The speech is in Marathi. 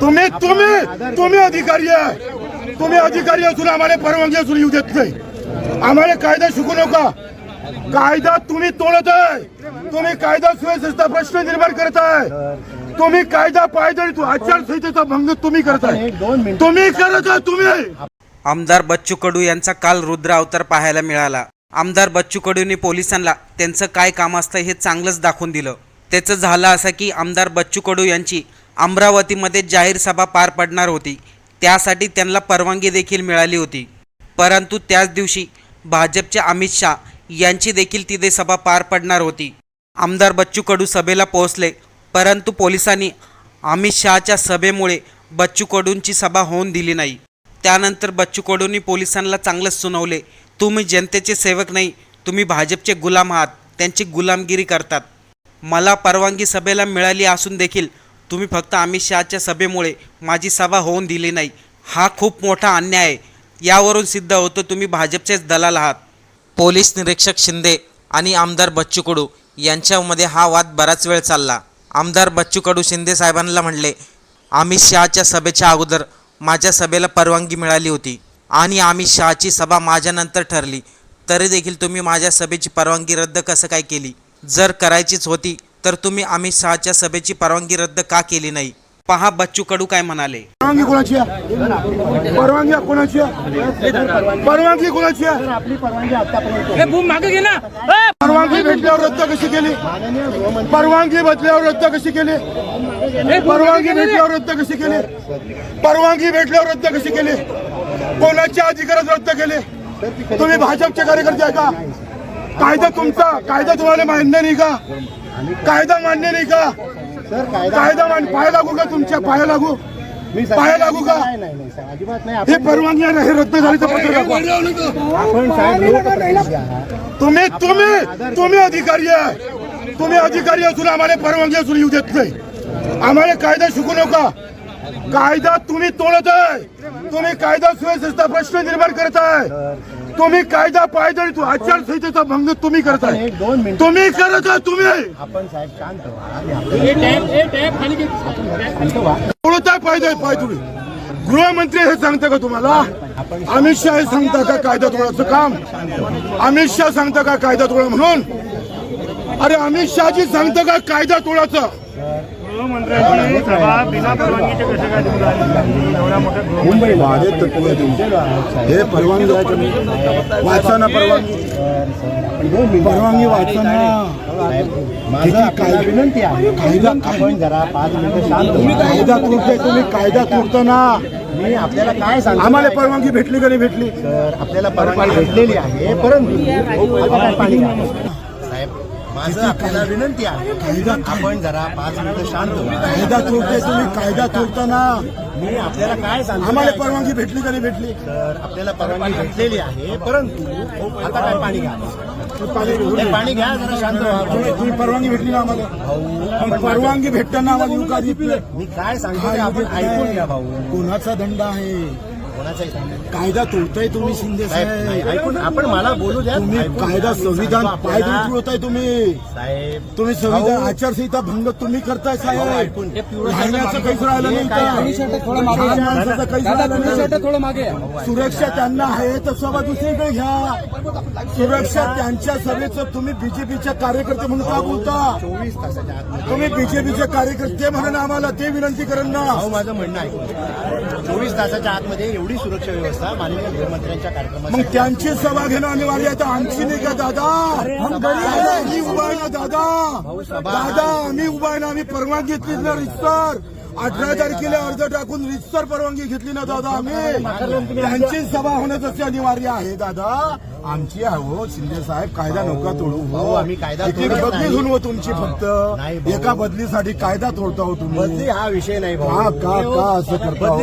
तुम्ही तुम्ही तुम्ही अधिकारी आहे. तुम्ही अधिकारी असून आम्हाला परवानगी असून येऊ देत नाही. आम्हाला कायदा शिकू नका. कायदा तुम्ही तोडत आहे. तुम्ही कायदा सुव्यवस्थेचा प्रश्न निर्माण करत आहे. तुम्ही कायदा पायदळी आचारसंहितेचा भंग तुम्ही करताय तुम्ही करत आहे तुम्ही. आमदार बच्चू कडू यांचा काल रुद्र अवतार पाहायला मिळाला. आमदार बच्चू कडूंनी पोलिसांना त्यांचं काय काम असतं हे चांगलंच दाखवून दिलं. त्याचं झालं असं की आमदार बच्चू कडू यांची अमरावतीमध्ये जाहीर सभा पार पडणार होती. त्यासाठी त्यांना परवानगी देखील मिळाली होती. परंतु त्याच दिवशी भाजपचे अमित शाह यांची देखील तिथे सभा पार पडणार होती. आमदार बच्चू कडू सभेला पोहोचले. परंतु पोलिसांनी अमित शहाच्या सभेमुळे बच्चू कडूंची सभा होऊन दिली नाही. त्यानंतर बच्चू कडूंनी पोलिसांना चांगलंच सुनावले. तुम्ही जनतेचे सेवक नाही. तुम्ही भाजपचे गुलाम आहात. त्यांची गुलामगिरी करतात. मला परवानगी सभेला मिळाली असून देखील तुम्ही फक्त अमित शहाच्या सभेमुळे माझी सभा होऊन दिली नाही. हा खूप मोठा अन्याय. आहे यावरून सिद्ध होतं तुम्ही भाजपचेच दलाल आहात. पोलीस निरीक्षक शिंदे आणि आमदार बच्चू कडू यांच्यामध्ये हा वाद बराच वेळ चालला. आमदार बच्चू कडू शिंदे साहेबांना म्हणले अमित शहाच्या सभेच्या अगोदर माझ्या सभेला परवानगी मिळाली होती आणि अमित शहाची सभा माझ्यानंतर ठरली. तरी देखील तुम्ही माझ्या सभेची परवानगी रद्द कसं काय केली? जर करायचीच होती तर तुम्ही अमित शहाच्या सभेची परवानगी रद्द का केली नाही? पहा बच्चू कडू काय म्हणाले. परवानगी कोणाची आहे? परवानगी कोणाची आहे? परवानगी कोणाची आहे? आपली परवानगी आतापर्यंत मागे घे ना. परवानगी भेटल्यावर रद्द कशी केली? परवानगी भेटल्यावर रद्द कशी केली? परवानगी. भेटल्यावर रद्द कशी केली? परवानगी भेटल्यावर रद्द कशी केली? कोणाच्या अधिकारात रद्द केले? तुम्ही भाजपचे कार्यकर्ते आहे का? कायदा तुमचा कायदा तुम्हाला मान्य नाही का? कायदा मान्य नाही का? कायदा कायदा मान पाया लागू का तुमच्या? पाया लागू. पाया लागू का? अजिबात नाही. हे परवानगी हे रद्द झाली तर पत्र दाखवा. आपण साहेब लोकप्रतिनिधी आहात. तुम्ही तुम्ही तुम्ही अधिकारी आहे. तुम्ही अधिकारी असून आम्हाला परवानगी असून येऊ देत नाही. आम्हाला कायदा शिकू नका. कायदा तुम्ही तोडत आहे. तुम्ही कायदा सुव्यवस्थेचा प्रश्न निर्माण करत आहे. तुम्ही कायदा पायदळी आचारसंहितेचा भंग तुम्ही करताय एक दोन मिनिट तुम्ही करत आहे तुम्ही. आपण साहेब शांत आहे पायदळ पाय तुम्ही? गृहमंत्री हे सांगता का तुम्हाला? अमित शहा हे सांगता का कायदा तोडायचं काम? अमित शहा सांगता का कायदा तोडा म्हणून? अरे अमित शहाजी सांगतं का कायदा तोडायचं? गृहमंत्र्यांची सभा बिना परवानगीचे कसे काय तुम्ही? एवढ्या मोठ्या मुंबई वाढत तत्व हे परवानगी आहे तुम्ही वाचा ना परवानगी. परवानगी वाचा ना साहेब, माझं आपल्याला विनंती आहे. कायदा आपण जरा पाच मिनिटं शांत. कायदा तोडताय तुम्ही कायदा तोडतो ना. मी आपल्याला काय सांगतो? आम्हाला परवानगी भेटली का नाही भेटली? सर आपल्याला परवानगी भेटलेली आहे परंतु आता काय पाणी घ्या. साहेब माझं आपल्याला विनंती आहे. आपण जरा पाच मिनिटं शांत. कायदा तोडताय तुम्ही कायदा तोडता ना मी आपल्याला काय सांगतो आम्हाला परवानगी भेटली का नाही भेटली? तर आपल्याला परवानगी भेटलेली आहे परंतु आता काय पाणी घ्या. हे पाणी घ्या जरा शांत व्हा. तुम्ही परवानगी भेटली ना आम्हाला? परवानगी भेटताना आम्हाला? मी काय सांगतो आपण ऐकून घ्या भाऊ. कोणाचा दंड आहे? कोणाचाही कायदा तोडताय तुम्ही शिंदे साहेब ऐकून आपण मला बोलू द्या. तुम्ही कायदा संविधान आपल्याला. होताय तुम्ही. साहेब तुम्ही संविधान आचारसंहिता भंग तुम्ही करताय साहेब. ऐकून. राहण्याचं काहीच राहिलं नाही आहे? काहीच राहिलं मागे सुरक्षा त्यांना आहे तर सभा दुसरीकडे घ्या. सुरक्षा त्यांच्या सभेचं तुम्ही बीजेपीच्या कार्यकर्ते म्हणून का बोलता? चोवीस तासाच्या आतमध्ये तुम्ही बीजेपीचे कार्यकर्ते म्हणून आम्हाला ते विनंती करेन ना. माझं म्हणणं ऐकून चोवीस तासाच्या आतमध्ये एवढी सुरक्षा व्यवस्था माननीय गृहमंत्र्यांच्या मग कार्यक्रमात त्यांची सभा घेणं अनिवार्य आहे. तर आमची नाही का दादा? दादा, आम्ही उभा आहे ना दादा? दादा आम्ही उभा आहे ना आम्ही परवानगी घेतली ना रितसर अठरा तारखेला अर्ज टाकून रितसर परवानगी घेतली ना दादा आम्ही त्यांची सभा होणं तसे अनिवार्य आहे दादा. आमची आहे हो शिंदे साहेब कायदा नका तोडू. हो. आम्ही कायदा एक बदली. होऊन हो तुमची फक्त. एका बदलीसाठी कायदा तोडता हो बदली तुम्ही हा विषय नाही भाऊ. का का असं करता हो?